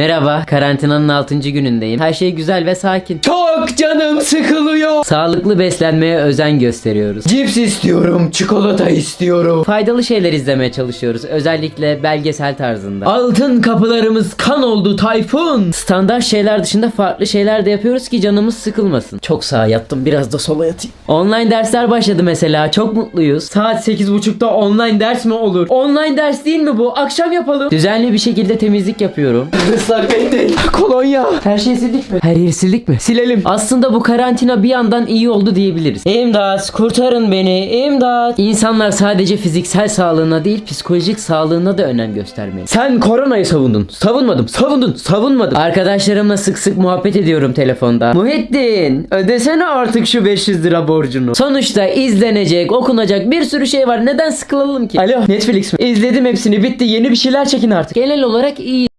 Merhaba, karantinanın 6. günündeyim. Her şey güzel ve sakin. Çok canım sıkılıyor. Sağlıklı beslenmeye özen gösteriyoruz. Cips istiyorum, çikolata istiyorum. Faydalı şeyler izlemeye çalışıyoruz. Özellikle belgesel tarzında. Altın kapılarımız kan oldu Tayfun. Standart şeyler dışında farklı şeyler de yapıyoruz ki canımız sıkılmasın. Çok sağa yattım biraz da sola yatayım. Online dersler başladı mesela. Çok mutluyuz. Saat 8.30'da online ders mi olur? Online ders değil mi bu? Akşam yapalım. Düzenli bir şekilde temizlik yapıyorum. Islak mendil, kolonya. Her şeyi sildik mi? Her yeri sildik mi? Silelim. Aslında bu karantina bir yandan iyi oldu diyebiliriz. İmdat, kurtarın beni, imdat. İnsanlar sadece fiziksel sağlığına değil, psikolojik sağlığına da önem göstermeli. Sen koronayı savundun. Savunmadım, savundun, savunmadım. Arkadaşlarımla sık sık muhabbet ediyorum telefonda. Muhittin, ödesene artık şu 500 lira borcunu. Sonuçta izlenecek, okunacak bir sürü şey var. Neden sıkılalım ki? Alo Netflix mi? İzledim hepsini bitti yeni bir şeyler çekin artık. Genel olarak iyi